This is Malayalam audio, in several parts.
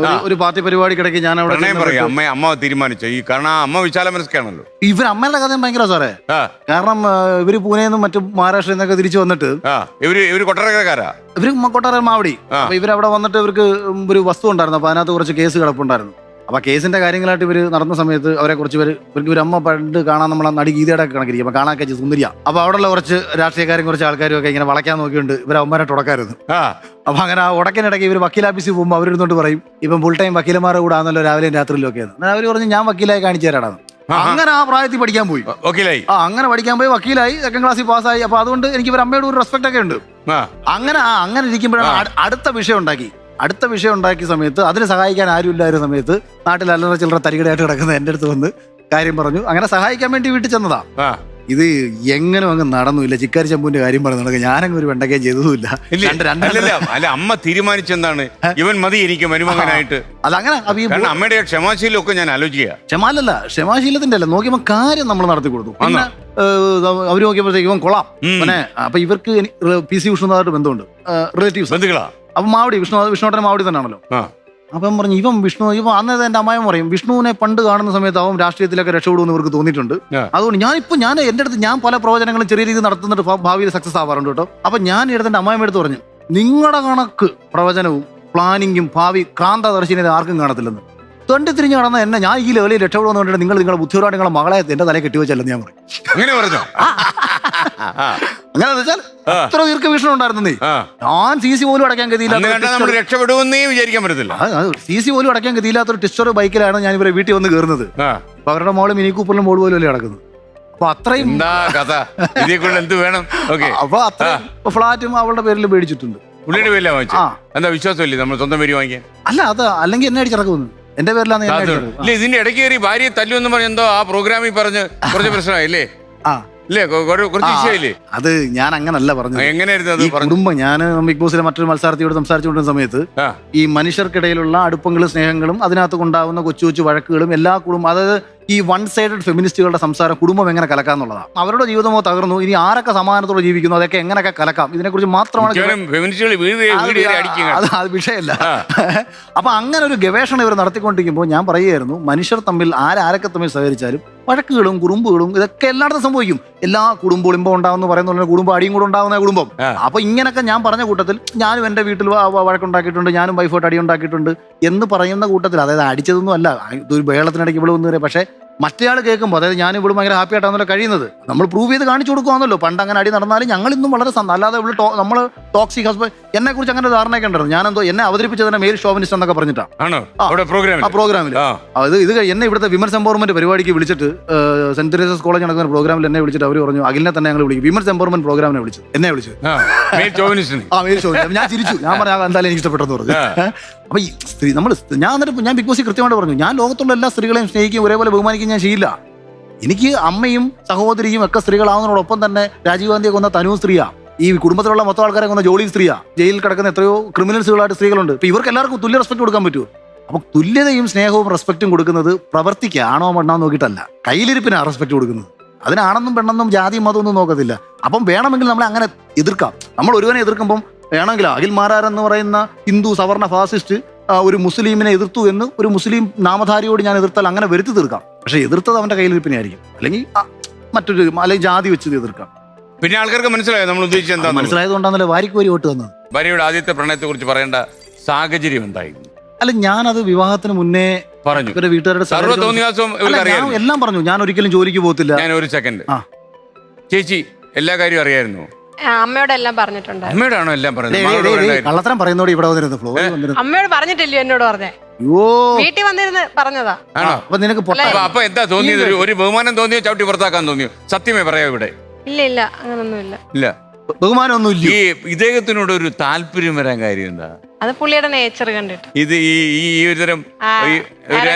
ഒരു- ഒരു പാർട്ടി പരിപാടി കിടക്കി ഞാൻ അവിടെ പ്രണയം പറയാം അമ്മ അമ്മ തീരുമാനിച്ചു? ഈ കാരണം ആ അമ്മ വിശാല മനസ്കാണല്ലോ ഇവർ അമ്മയുടെ കഥയും ഭയങ്കര സാറേ. ആ. കാരണം ആ, ഇവർ പൂനെയിൽ നിന്നും മറ്റു മഹാരാഷ്ട്രയിൽ നിന്നൊക്കെ തിരിച്ചു വന്നിട്ട് ആ. ഇവർ ഇവർ കൊട്ടരക്കാരാ ഇവർ കൊട്ടാരം മാവടി. ആ. അപ്പൊ ഇവരവിടെ വന്നിട്ട് ഇവർക്ക് ഒരു വസ്തു ഉണ്ടായിരുന്നു. അപ്പൊ അതിനകത്ത് കുറച്ച് കേസ് കിടപ്പുണ്ടായിരുന്നു. അപ്പൊ കേസിന്റെ കാര്യങ്ങളായിട്ട് ഇവർ നടന്ന സമയത്ത് അവരെ കുറച്ച് പേര് ഇവർക്ക് ഒരു അമ്മ പണ്ട് കാണാൻ നമ്മളെ നടി ഗീതയുടെ ഒക്കെ കണക്കിരിക്കും. അപ്പൊ കാണാൻ കഴിച്ച് സുന്ദരിയ. അപ്പൊ അവിടെയുള്ള കുറച്ച് രാഷ്ട്രീയക്കാരും കുറച്ച് ആൾക്കാരും ഒക്കെ ഇങ്ങനെ വളയ്ക്കാൻ നോക്കിയുണ്ട്. ഇവർ അവന്മാരെ തുടക്കായിരുന്നു അപ്പൊ അങ്ങനെ ആ ഉടക്കിനിടയ്ക്ക് ഇവർ വക്കീൽ ആഫീസിൽ പോകുമ്പോൾ അവരിരുന്നോട്ട് പറയും ഇപ്പം ഫുൾ ടൈം വക്കീലന്മാരുടെ കൂടെ ആണല്ലോ രാവിലെയും രാത്രിയിലും ഒക്കെ ആയിരുന്നു അവർ പറഞ്ഞു ഞാൻ വക്കീലായി കാണിച്ചു തരാടാന്ന് അങ്ങനെ ആ പ്രായത്തിൽ പഠിക്കാൻ പോയി. വക്കീലായി. ആ അങ്ങനെ പഠിക്കാൻ പോയി വക്കീലായി സെക്കൻഡ് ക്ലാസ്സിൽ പാസ്സായി അപ്പൊ അതുകൊണ്ട് എനിക്ക് ഇവർ അമ്മയോട് ഒരു റെസ്പെക്ട് ഒക്കെ ഉണ്ട്. അങ്ങനെ ആ അങ്ങനെ ഇരിക്കുമ്പോഴാണ് അടുത്ത വിഷയം ഉണ്ടാക്കി. അടുത്ത വിഷയം ഉണ്ടാക്കിയ സമയത്ത് അതിന് സഹായിക്കാൻ ആരും ഇല്ലായിരുന്ന സമയത്ത് നാട്ടിൽ അല്ലറ ചില്ലറ തരികടയായിട്ട് കിടക്കുന്ന എന്റെ അടുത്ത് വന്ന് കാര്യം പറഞ്ഞു. അങ്ങനെ സഹായിക്കാൻ വേണ്ടി വീട്ടിൽ ചെന്നതാ. ഇത് എങ്ങനെ അങ്ങ് നടന്നുമില്ല. ചിക്കാരി ചമ്പുവിന്റെ കാര്യം പറഞ്ഞു നടക്കുക. ഞാനങ്ങ് ഒരു വെണ്ടക്കയും ചെയ്തതുമില്ല. അല്ല അമ്മ തീരുമാനിച്ചെന്താണ് ഇവൻ മതി എനിക്ക് മരുമകനായിട്ട് അതങ്ങനെ അമ്മയുടെ ക്ഷമാശീലം ഒക്കെ ഞാൻ ആലോചിക്കുക. ക്ഷമാലല്ല ക്ഷമാശീലത്തിന്റെ അല്ല. നോക്കിയപ്പോ കാര്യം നമ്മൾ നടത്തി കൊടുത്തു. അവർ നോക്കിയപ്പോഴത്തേക്ക് ഇവൻ കൊള്ളാം. പിന്നെ അപ്പൊ ഇവർക്ക് പി സി ഉഷ്ണതായിട്ട് ബന്ധമുണ്ട്. റിലേറ്റീവ്സ് ബന്ധുക്കളാ? അപ്പൊ മാവടി വിഷ്ണു വിഷ്ണുട്ടൻ മാവടി തന്നെയാണല്ലോ. അപ്പം പറഞ്ഞു ഇവൻ വിഷ്ണു ഇവ അന്നേരം എന്റെ അമ്മയും പറയും വിഷ്ണുവിനെ പണ്ട് കാണുന്ന സമയത്ത് അവൻ രാഷ്ട്രീയത്തിലൊക്കെ രക്ഷപ്പെടുമെന്ന് ഇവർക്ക് തോന്നിയിട്ടുണ്ട്. അതുകൊണ്ട് ഞാൻ ഇപ്പൊ ഞാൻ എന്റെ അടുത്ത് ഞാൻ പല പ്രവചനങ്ങളും ചെറിയ രീതിയിൽ നടത്തുന്നുണ്ട് ഭാവിയിൽ സക്സസ് ആവാറുണ്ട് കേട്ടോ. അപ്പൊ ഞാൻ എടുത്ത് എന്റെ അമ്മയും എടുത്ത് പറഞ്ഞു നിങ്ങളുടെ കണക്ക് പ്രവചനവും പ്ലാനിങ്ങും ഭാവി ക്രാന്തദർശിനെ ആർക്കും കാണത്തില്ലെന്ന്. തൊണ്ടി തിരിഞ്ഞ് നടന്ന എന്നെ ഞാൻ ഈ ലെവലിൽ രക്ഷപ്പെടുമെന്ന് പറഞ്ഞിട്ട് നിങ്ങൾ നിങ്ങളുടെ ബുദ്ധിപരമായിട്ട് നിങ്ങളുടെ മകളെ എന്റെ തലയെ കെട്ടിവെച്ചല്ലെന്ന് ഞാൻ പറയും. അങ്ങനെ പറഞ്ഞോ? ആ. അങ്ങനെ വെച്ചാൽ. അത്ര ദീർഘവീക്ഷണം ഉണ്ടായിരുന്നു നീ. ഞാൻ സി സി പോലും അടയ്ക്കാൻ ഗതിയില്ല രക്ഷപ്പെടുമെന്നേ വിചാരിക്കാൻ പറ്റത്തില്ല. സി സി പോലും അടയ്ക്കാൻ ഗതിയില്ലാത്തൊരു ടിസ്റ്റർ ബൈക്കിലാണ് ഞാൻ ഇവരെ വീട്ടിൽ വന്ന് കയറുന്നത്. അപ്പൊ അവരുടെ മോൾ മിനി കൂപ്പറിലും മോൾ പോലും അല്ലേ നടക്കുന്നത്. അപ്പൊ അത്രയും കഥ? എന്ത് വേണം? ഓക്കെ. അപ്പൊ അത്രയും ഫ്ലാറ്റും അവളുടെ പേരിൽ മേടിച്ചിട്ടുണ്ട് പുള്ളിയുടെ പേരിലാ വാങ്ങിച്ചു എന്താ വിശ്വാസമില്ലേ? നമ്മൾ സ്വന്തം പേര് വാങ്ങിക്കാൻ? അല്ല അത് അല്ലെങ്കിൽ എന്നെ അടിച്ചിറക്കുന്നു എന്റെ പേരിലാണ് എന്നെ. ഇല്ല ഇതിന്റെ ഇടയ്ക്ക് കയറി ഭാര്യയെ തല്ലുമെന്ന് പറഞ്ഞ എന്തോ ആ പ്രോഗ്രാമിൽ പറഞ്ഞ് കുറച്ച് പ്രശ്നമായില്ലേ? ആ. ഇല്ലേ? കൊ- കൊ- കുറച്ച് വിഷയമില്ലേ? അത് ഞാൻ അങ്ങനല്ല പറഞ്ഞത്. എങ്ങനെയായിരുന്നു അത് ഈ പറഞ്ഞു കുടുംബം ഞാൻ ബിഗ് ബോസിലെ മറ്റൊരു മത്സരാർത്ഥിയോട് സംസാരിച്ചുകൊണ്ടിരുന്ന സമയത്ത് ആ. ഈ മനുഷ്യർക്കിടയിലുള്ള അടുപ്പങ്ങളും സ്നേഹങ്ങളും അതിനകത്ത് കൊണ്ടാവുന്ന കൊച്ചു കൊച്ചു വഴക്കുകളും എല്ലാ കുടുംബം അതായത് ഈ വൺ സൈഡഡ് ഫെമിനിസ്റ്റുകളുടെ സംസാരം കുടുംബം എങ്ങനെ കലക്കാന്നുള്ളതാണ് അവരുടെ ജീവിതമോ തകർന്നു ഇനി ആരൊക്കെ സമാധാനത്തോടെ ജീവിക്കുന്നു അതൊക്കെ എങ്ങനെയൊക്കെ കലക്കാം ഇതിനെക്കുറിച്ച് മാത്രമാണ് മിക്കവാറും ഫെമിനിസ്റ്റുകൾ വീട് അത് വീട് കയറി അടിക്കുക അത് അത് വിഷയമല്ല. ആ. അപ്പൊ അങ്ങനെ ഒരു ഗവേഷണം ഇവർ നടത്തിക്കൊണ്ടിരിക്കുമ്പോൾ ഞാൻ പറയുകയായിരുന്നു മനുഷ്യർ തമ്മിൽ ആരാരൊക്കെ തമ്മിൽ സഹകരിച്ചാലും വഴക്കുകളും കുറുമ്പുകളും ഇതൊക്കെ എല്ലായിടത്തും സംഭവിക്കും എല്ലാ കുടുംബം ഇമ്പം ഉണ്ടാവുന്ന പറയുന്ന കുടുംബം അടിയും കൂടെ ഉണ്ടാവുന്ന കുടുംബം. അപ്പൊ ഇങ്ങനൊക്കെ ഞാൻ പറഞ്ഞ കൂട്ടത്തിൽ ഞാനും എന്റെ വീട്ടിൽ വഴക്കുണ്ടാക്കിയിട്ടുണ്ട് ഞാനും വൈഫോട്ട് അടി ഉണ്ടാക്കിയിട്ടുണ്ട് എന്ന് പറയുന്ന കൂട്ടത്തിൽ അതായത് അടിച്ചതൊന്നും അല്ല ഇതൊരു വേളത്തിനിടയ്ക്ക് ഇവിടെ വന്നു പക്ഷേ മറ്റേയാൾ കേൾക്കുമ്പോൾ അതായത് ഞാൻ ഇവിടെ ഭയങ്കര ഹാപ്പി ആയിട്ടാണല്ലോ കഴിയുന്നത്. നമ്മൾ പ്രൂവ് ചെയ്ത് കാണിച്ചു കൊടുക്കുവാണല്ലോ. പണ്ട് അങ്ങനെ അടി നടന്നാലും ഞങ്ങൾ ഇന്നും വളരെ അല്ലാതെ ഇവിടെ നമ്മൾ ടോക്സിക് ഹസ്ബൻഡ് എന്നെ കുറിച്ച് അങ്ങനെ ധാരണയൊക്കെ ഉണ്ടായിരുന്നു. ഞാനെന്തോ എന്നെ അവതരിപ്പിച്ചതിനെ മെയിൽ ഷോവിനിസ്റ്റ് എന്നൊക്കെ പറഞ്ഞിട്ടാണ് ആ. പ്രോഗ്രാമിൽ അത് ഇത് എന്നെ ഇവിടുത്തെ വിമൻസ് എംപവർമെന്റ് പരിപാടിക്ക് വിളിച്ചിട്ട് സെന്റ് തെരേസസ് കോളേജ് നടക്കുന്ന പ്രോഗ്രാമിൽ എന്നെ വിളിച്ചിട്ട് അവർ പറഞ്ഞു അഖിലിനെ തന്നെ ഞങ്ങൾ വിളിക്കും. വിമൻസ് എംപവർമെന്റ് പ്രോഗ്രാമിനെ വിളിച്ചു. എന്നെ വിളിച്ചു. ആ മെയിൽ ഷോവിനിസ്റ്റ് ഞാൻ ചിരിച്ചു. ഞാൻ പറഞ്ഞു "ആ, എന്തായാലും എനിക്ക് ഇഷ്ടപ്പെട്ടെന്ന് പറഞ്ഞു. അപ്പൊ ഈ സ്ത്രീ നമ്മൾ ഞാൻ എന്നിട്ട് ഞാൻ ബിഗ് ബോസ് കൃത്യമായിട്ട് പറഞ്ഞു ഞാൻ ലോകത്തുള്ള എല്ലാ സ്ത്രീകളെയും സ്നേഹിക്കും ഒരേപോലെ ബഹുമാനിക്കുകയും ഞാൻ ചെയ്യില്ല. എനിക്ക് അമ്മയും സഹോദരിയും ഒക്കെ സ്ത്രീകളാവുന്നതിനോടൊപ്പം തന്നെ രാജീവ് ഗാന്ധിയെ കൊന്ന തനു സ്ത്രീയാ. ഈ കുടുംബത്തിലുള്ള മൊത്തം ആൾക്കാരെ കൊന്ന ജോലി സ്ത്രീയാ. ജയിലിൽ കിടക്കുന്ന എത്രയോ ക്രിമിനൽസുകളായിട്ട് സ്ത്രീകളുണ്ട്. ഇപ്പൊ ഇവർക്ക് എല്ലാവർക്കും തുല്യ റെസ്പെക്ട് കൊടുക്കാൻ പറ്റുമോ അപ്പൊ തുല്യതയും സ്നേഹവും റെസ്പെക്റ്റും കൊടുക്കുന്നത് പ്രവർത്തിക്കാണോ ആണോ നോക്കിയിട്ടല്ല. കയ്യിലിരിപ്പിനാണ് റെസ്പെക്ട് കൊടുക്കുന്നത്. അതിനാണെന്നും പെണ്ണെന്നും ജാതിയും മതമൊന്നും നോക്കത്തില്ല. അപ്പം വേണമെങ്കിൽ നമ്മൾ അങ്ങനെ എതിർക്കാം. നമ്മൾ ഒരുവനെ എതിർക്കുമ്പം വേണമെങ്കിൽ അഖിൽ മാരാർ എന്ന് പറയുന്ന ഹിന്ദു സവർണ ഫാസിസ്റ്റ് ഒരു മുസ്ലിമിനെ എതിർത്തു എന്ന് ഒരു മുസ്ലിം നാമധാരിയോട് ഞാൻ എതിർത്താൽ അങ്ങനെ വരുത്തി തീർക്കാം. പക്ഷെ എതിർത്തത് അവന്റെ ആയിരിക്കും അല്ലെങ്കിൽ മറ്റൊരു അല്ലെങ്കിൽ ജാതി വെച്ച് എതിർക്കാം. പിന്നെ ആൾക്കാർക്ക് മനസ്സിലായോ നമ്മൾ ഉദ്ദേശിച്ചത് എന്താ മനസ്സിലായതുകൊണ്ടാണല്ലോ വാരിക്ക് വരി വോട്ട് തന്നത്. ഭാര്യയുടെ ആദ്യത്തെ പ്രണയത്തെ കുറിച്ച് പറയേണ്ട സാഹചര്യം എന്തായിരുന്നു? അല്ല ഞാനത് വിവാഹത്തിന് മുന്നേ പറഞ്ഞു. ഇവരുടെ വീട്ടുകാരുടെ സർവ അല്ല, ഞാൻ അറിയായിരുന്നു എല്ലാം പറഞ്ഞു. ഞാൻ ഒരിക്കലും ജോലിക്ക് പോകത്തില്ല. ഞാൻ ഒരു സെക്കൻഡ് ആ. ചേച്ചി എല്ലാ കാര്യവും അറിയായിരുന്നു? അമ്മയോടെല്ലാം പറഞ്ഞിട്ടുണ്ട്. അമ്മയോട് എല്ലാം പറയുന്നത് മകളോട് കള്ളത്തരം പറയുന്നോട് ഇവിടെ വന്നിരുന്നു ഫ്ലോ വന്നിരുന്നു. അമ്മയോട് പറഞ്ഞിട്ടില്ലയോ എന്നോട് പറഞ്ഞേ? അയ്യോ. വീട്ടിൽ വന്നിരുന്ന് പറഞ്ഞതാ. ആണോ? അപ്പൊ നിനക്ക് പൊട്ട അപ്പൊ അപ്പൊ എന്താ തോന്നിയത്? ഒരു- ഒരു ബഹുമാനം തോന്നിയോ? ചവിട്ടി പുറത്താക്കാൻ തോന്നിയോ? സത്യമേ പറയാ ഇവിടെ. ഇല്ല ഇല്ല അങ്ങനൊന്നുമില്ല. ഇല്ല. ബഹുമാനമൊന്നും ഇല്ല ഈ ഇദ്ദേഹത്തിനോട് ഒരു താല്പര്യം വരാൻ കാര്യം എന്താ? അത് പുള്ളിയുടെ നേച്ചർ കണ്ടിട്ട്. ഇത് ഈ ഈ ഈ ഒരു തരം ആ, ഈ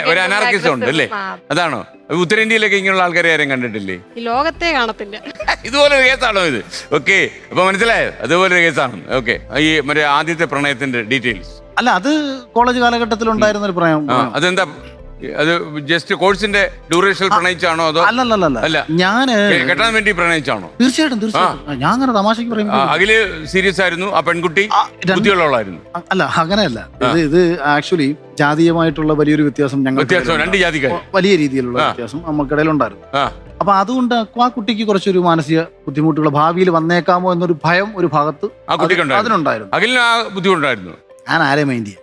ഒരു- അനാർക്കിസം ഉണ്ട് അല്ലേ ആ. അതാണോ? ഉത്തരേന്ത്യയിലൊക്കെ ഇങ്ങനെയുള്ള ആൾക്കാരെ ആരും കണ്ടിട്ടില്ലേ? ഈ ലോകത്തെ കാണത്തില്ല. ഇതുപോലെ ഒരു കേസാണോ ഇത്? ഓക്കെ അപ്പൊ മനസ്സിലായോ? അതുപോലെ ഒരു കേസാണ് ഓക്കെ ഈ മറ്റേ ആദ്യത്തെ പ്രണയത്തിന്റെ ഡീറ്റെയിൽസ് അല്ല അത് കോളേജ് കാലഘട്ടത്തിൽ ഉണ്ടായിരുന്ന ഒരു പ്രണയം. ആ അതെന്താ? അത് ജസ്റ്റ് കോഴ്സിന്റെ ഡ്യൂറേഷൻ പ്രണയിച്ചാണോ അതോ അല്ലല്ല. ഞാൻ കെ- കെട്ടാൻ വേണ്ടി പ്രണയിച്ചാണോ? തീർച്ചയായിട്ടും തീർച്ചയായിട്ടും. ഞാൻ അങ്ങനെ തമാശക്ക് പറയുമ്പോൾ അഖിൽ സീരിയസ് ആയിരുന്നു. ആ പെൺകുട്ടി ബുദ്ധിയുള്ളവളായിരുന്നു. അല്ല അങ്ങനെയല്ല. ഇത് ഇത് ആക്ച്വലി ജാതീയമായിട്ടുള്ള വലിയൊരു വ്യത്യാസം ഞങ്ങൾ രണ്ട് ജാതിക്കാർ വലിയ രീതിയിലുള്ള. വ്യത്യാസം നമുക്കിടയിൽ ഉണ്ടായിരുന്നു അപ്പൊ അതുകൊണ്ട് ആ കുട്ടിക്ക് കുറച്ചൊരു മാനസിക ബുദ്ധിമുട്ടുകൾ ഭാവിയിൽ വന്നേക്കാമോ എന്നൊരു ഭയം ഒരു ഭാഗത്ത്. അതിനുണ്ടായിരുന്നു അഖിലിന് ബുദ്ധിമുട്ടായിരുന്നു ഞാൻ ആരെ മൈൻഡ് ചെയ്യാം?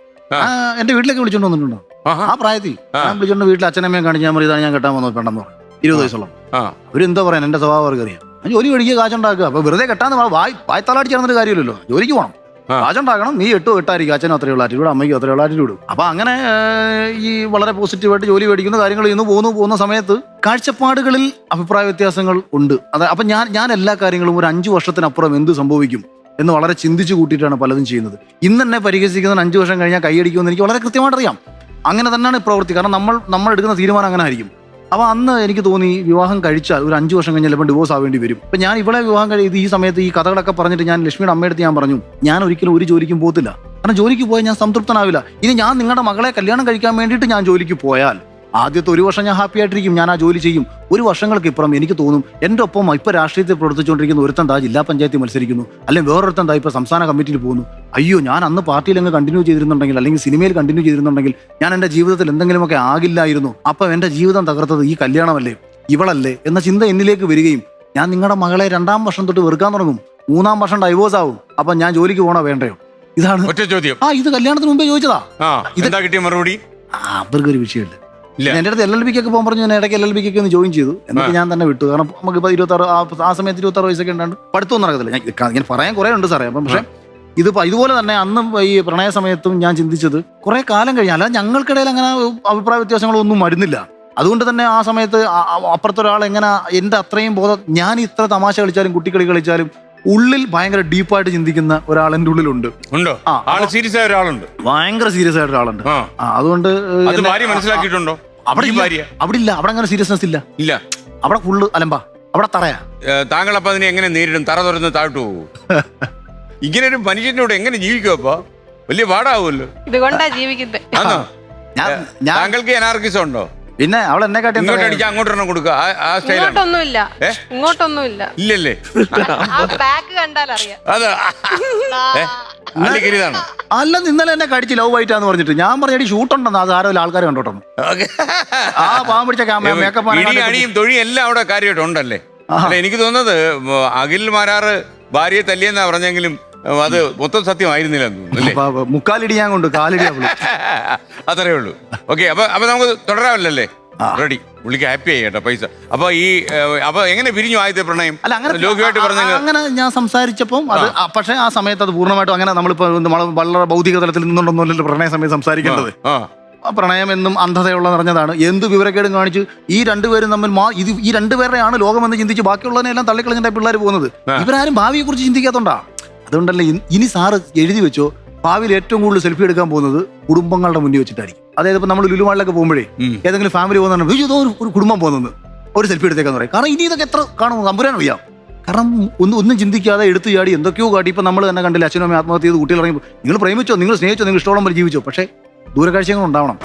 എന്റെ വീട്ടിലേക്ക് വിളിച്ചോണ്ട് വന്നിട്ടുണ്ടോ. ആ പ്രായത്തിൽ. ഞാൻ വിളിച്ചോണ്ട് വീട്ടിൽ അച്ഛനമ്മയും കാണിച്ച് ഞാൻ ഇതാണ് ഞാൻ കെട്ടാൻ വന്നത് പെട്ടെന്ന് പറഞ്ഞു ഇരുപത് വയസ്സുള്ള. അവരെന്താ പറയാൻ? എന്റെ സ്വഭാവം അവർക്ക് അറിയാം. ഞാൻ ജോലി മേടിക്കുക കാശുണ്ടാക്കുക അപ്പൊ വെറുതെ കെട്ടാന്ന് വായി വായ് വായ്ത്തലാടി ചേർന്നിട്ട് കാര്യമില്ലല്ലോ. ജോലിക്ക് പോകണം. കാശുണ്ടാക്കണം നീ എട്ടോ എട്ടായിരിക്കും. അച്ഛനും അത്രയുള്ള ആറ്റിലൂടെ അമ്മയ്ക്കും അത്രയുള്ള ആറ്റിലൂടെ അപ്പൊ അങ്ങനെ ഈ വളരെ പോസിറ്റീവായിട്ട് ജോലി മേടിക്കുന്ന കാര്യങ്ങൾ ഇന്ന് പോകുന്നു പോകുന്ന സമയത്ത് കാഴ്ചപ്പാടുകളിൽ അഭിപ്രായ വ്യത്യാസങ്ങൾ ഉണ്ട്. അത് അപ്പൊ ഞാൻ ഞാൻ എല്ലാ കാര്യങ്ങളും ഒരു അഞ്ചു വർഷത്തിനപ്പുറം എന്ത് സംഭവിക്കും എന്ന് വളരെ ചിന്തിച്ചു കൂട്ടിയിട്ടാണ് പലതും ചെയ്യുന്നത്. ഇന്ന് എന്നെ പരിഹസിക്കുന്ന അഞ്ചു വർഷം കഴിഞ്ഞാൽ കൈയടിക്കുമെന്ന് എനിക്ക് വളരെ കൃത്യമായിട്ട് അറിയാം അങ്ങനെ തന്നെയാണ് പ്രവൃത്തി. കാരണം നമ്മൾ നമ്മൾ എടുക്കുന്ന തീരുമാനം അങ്ങനെ ആയിരിക്കും. അപ്പോൾ അന്ന് എനിക്ക് തോന്നി വിവാഹം കഴിച്ചാൽ ഒരു അഞ്ച് വർഷം കഴിഞ്ഞാൽ ചിലപ്പോൾ ഡിവോഴ്സ് ആവേണ്ടി വരും. അപ്പം ഞാൻ ഇവിടെ വിവാഹം കഴിയത് ഈ സമയത്ത് ഈ കഥകളൊക്കെ പറഞ്ഞിട്ട് ഞാൻ ലക്ഷ്മിയുടെ അമ്മയടുത്ത് ഞാൻ പറഞ്ഞു ഞാൻ ഒരിക്കലും ഒരു ജോലിക്കും പോകത്തില്ല. കാരണം ജോലിക്ക് പോയാൽ ഞാൻ സംതൃപ്തനാവില്ല. ഇനി ഞാൻ നിങ്ങളുടെ മകളെ കല്യാണം കഴിക്കാൻ വേണ്ടിയിട്ട് ഞാൻ ജോലിക്ക് പോയാൽ ആദ്യത്തെ ഒരു വർഷം ഞാൻ ഹാപ്പി ആയിട്ടിരിക്കും ഞാൻ ആ ജോലി ചെയ്യും. ഒരു വർഷങ്ങൾക്ക് ഇപ്പുറം എനിക്ക് തോന്നും എന്റെ ഒപ്പം ഇപ്പൊ രാഷ്ട്രീയത്തിൽ പ്രവർത്തിച്ചുകൊണ്ടിരിക്കുന്ന ഒരുത്തൻ താ ജില്ലാ പഞ്ചായത്തിൽ മത്സരിക്കുന്നു. അല്ലെങ്കിൽ വേറൊരുത്തൻ താ ഇപ്പൊ സംസ്ഥാന കമ്മിറ്റിയിൽ പോകുന്നു. അയ്യോ ഞാൻ അന്ന് പാർട്ടിയിൽ അങ്ങ് കണ്ടിന്യൂ ചെയ്തിരുന്നുണ്ടെങ്കിൽ അല്ലെങ്കിൽ സിനിമയിൽ കണ്ടിന്യൂ ചെയ്തിരുന്നുണ്ടെങ്കിൽ ഞാൻ എന്റെ ജീവിതത്തിൽ എന്തെങ്കിലുമൊക്കെ ആകില്ലായിരുന്നു. അപ്പൊ എന്റെ ജീവിതം തകർത്തത് ഈ കല്യാണമല്ലേ? ഇവളല്ലേ? എന്ന ചിന്ത എന്നിലേക്ക് വരികയും ഞാൻ നിങ്ങളുടെ മകളെ രണ്ടാം വർഷം തൊട്ട് വെറുക്കാൻ തുടങ്ങും. മൂന്നാം വർഷം ഡൈവോഴ്സ് ആവും. അപ്പൊ ഞാൻ ജോലിക്ക് പോകണോ വേണ്ടയോ? ഇതാണ്. ഒറ്റ ചോദ്യം. ആ ഇത് കല്യാണത്തിന് മുമ്പേ ചോദിച്ചതാ. ആ എന്താ കിട്ടിയ മറുപടി? അവർക്കൊരു വിഷയമില്ല. എന്റെ അടുത്ത് എൽ എൽ ബിക്കൊക്കെ പോകാൻ പറഞ്ഞു ഞാൻ ഇടയ്ക്ക് എൽ എൽ ബിക്കൊക്കെ ഒന്ന് ജോയിൻ ചെയ്തു. എന്നിട്ട് ഞാൻ തന്നെ വിട്ടു. കാരണം നമുക്ക് ഇപ്പൊ ഇരുപത്തി ആറ് ആ സമയത്ത് ഇരുപത്തി ആറ് വയസ്സൊക്കെ ഉണ്ടാണ്ട് പഠിത്തമൊന്നും നടക്കത്തില്ല. ഞാൻ പറയാൻ കുറെ ഉണ്ട് സാറേ. അപ്പം പക്ഷെ ഇതിപ്പോ ഇതുപോലെ തന്നെ അന്നും ഈ പ്രണയ സമയത്തും ഞാൻ ചിന്തിച്ചത് കുറെ കാലം കഴിഞ്ഞ. അല്ലാതെ ഞങ്ങൾക്കിടയിൽ അങ്ങനെ അഭിപ്രായ വ്യത്യാസങ്ങളൊന്നും വരുന്നില്ല. അതുകൊണ്ട് തന്നെ ആ സമയത്ത് അപ്പുറത്തൊരാൾ എങ്ങനെ എന്റെ അത്രയും ബോധം ഞാൻ ഇത്ര തമാശ കളിച്ചാലും കുട്ടിക്കളി കളിച്ചാലും ഉള്ളിൽ ഭയങ്കര ഡീപ്പായിട്ട് ചിന്തിക്കുന്ന ഒരാൾ എന്റെ ഉള്ളിലുണ്ട്. ഉണ്ടോ? സീരിയസ് ആയ ഒരാളുണ്ട്. ഭയങ്കര സീരിയസ് ആയിട്ട് ഒരാളുണ്ട്. അതുകൊണ്ട് മനസ്സിലാക്കിയിട്ടുണ്ടോ? അവിടെ അവിടെ ഇല്ല. അവിടെ അങ്ങനെ സീരിയസ്നെസ് ഇല്ല. ഇല്ല. അവിടെ ഫുള്ള് അലമ്പാ. അവിടെ തറയാ. താങ്കൾ അപ്പൊ അതിനെ എങ്ങനെ നേരിടും? തറ തുറന്ന് താഴ്ത്തു പോകും. ഇങ്ങനെ ഒരു മനുഷ്യന്റെ കൂടെ എങ്ങനെ ജീവിക്കും അപ്പൊ? വലിയ പാടാവുമല്ലോ. ഇതുകൊണ്ടാ ജീവിക്കുന്നത് ആണോ? ഞാൻ ഞാൻ താങ്കൾക്ക് അനാർക്കിസം ഉണ്ടോ? പിന്നെ അവൾ എന്നെ കാട്ടി ഇങ്ങോട്ട് അടിക്കാൻ അങ്ങോട്ട് എണ്ണം കൊടുക്കുക ആ- ആ സ്റ്റൈലാണ്. ഇങ്ങോട്ടൊന്നുമില്ല. ഏ? ഇങ്ങോട്ടൊന്നുമില്ല. ഇല്ലല്ലേ? ആ ബാക്ക് കണ്ടാൽ അറിയാം. അതാ അല്ലെങ്കിൽ ഇതാണ് അല്ല ഇന്നലെ എന്നെ കടിച്ച് ലവ് ആയിട്ടാന്ന് പറഞ്ഞിട്ട്. ഞാൻ പറഞ്ഞടി ഷൂട്ട് ഉണ്ടെന്ന് അത് ആരോ ആൾക്കാരെ കണ്ടോട്ടെന്ന്. ആ പാവം പിടിച്ച മേക്കപ്പ് ഇടി അടിയും തൊഴിയും എല്ലാം അവിടെ കാര്യമായിട്ട് ഉണ്ടല്ലേ? അല്ല എനിക്ക് തോന്നുന്നത് അഖിൽ മാരാറ് ഭാര്യയെ തല്ലിയെന്നാ പറഞ്ഞെങ്കിലും അത് മൊത്തം സത്യമായിരുന്നില്ല അല്ലേ? മുക്കാലിടി ഞാൻ കൊണ്ട് കാലിടി അത്രേ ഉള്ളൂ. ഓക്കെ അപ്പൊ അപ്പൊ നമുക്ക് തുടരാമല്ലേ റെഡി പുള്ളിക്ക് ഹാപ്പി ആയി കേട്ടോ പൈസ. അപ്പൊ ഈ അപ്പൊ എങ്ങനെ പിരിഞ്ഞു ആദ്യത്തെ പ്രണയം? അല്ല അങ്ങനെ ലോകമായിട്ട് പറഞ്ഞു അങ്ങനെ ഞാൻ സംസാരിച്ചപ്പോൾ അത് ആ, പക്ഷേ ആ സമയത്ത് അത് പൂർണമായിട്ടും അങ്ങനെ നമ്മളിപ്പോ നമ്മൾ വളരെ ഭൗതിക തലത്തിൽ നിന്നുകൊണ്ടൊന്നുമല്ലോ പ്രണയ സമയത്ത് സംസാരിക്കേണ്ടത്. പ്രണയം എന്നും അന്ധതയുള്ള നിറഞ്ഞതാണ്. എന്ത് വിവരക്കേടും കാണിച്ച് ഈ രണ്ടുപേരും തമ്മിൽ മാ ഇത് ഈ രണ്ടുപേരുടെയാണ് ലോകമെന്ന് ചിന്തിച്ച് ബാക്കിയുള്ളതിനെല്ലാം തള്ളിക്കളഞ്ഞിട്ട് പിള്ളേർ പോകുന്നത്. ഇവരാരും ഭാവിയെ കുറിച്ച് ചിന്തിക്കാത്തോണ്ടാ. അതുകൊണ്ടല്ലേ ഇനി സാറ് എഴുതി വെച്ചോ ഭാവിയിൽ ഏറ്റവും കൂടുതൽ സെൽഫി എടുക്കാൻ പോകുന്നത് കുടുംബങ്ങളുടെ മുന്നിൽ വെച്ചിട്ടായിരിക്കും. അതായത് ഇപ്പൊ നമ്മൾ ലുലുമാളിലൊക്കെ പോകുമ്പോഴേ. ഏതെങ്കിലും ഫാമിലി പോകുന്ന ഇതോ ഒരു ഒരു കുടുംബം പോകുന്നത് ഒരു സെൽഫി എടുത്തേക്കാന്ന് പറയും. കാരണം ഇനി ഇതൊക്കെ എത്ര കാണും നമ്പുരാൻ അറിയാം. കാരണം ഒന്നും ഒന്നും ചിന്തിക്കാതെ എടുത്തു ചാടി എന്തൊക്കെയോ കാട്ടി. ഇപ്പൊ നമ്മൾ തന്നെ കണ്ടില്ല അച്ഛനും അമ്മയും ആത്മഹത്യ ചെയ്ത് കുട്ടികൾ ഇറങ്ങി നിങ്ങൾ പ്രേമിച്ചോ നിങ്ങൾ സ്നേഹിച്ചോ നിങ്ങൾ ഇഷ്ടമുള്ള പോലെ ജീവിച്ചോ. പക്ഷേ ദൂരക്കാഴ്ചകൾ ഉണ്ടാവണം.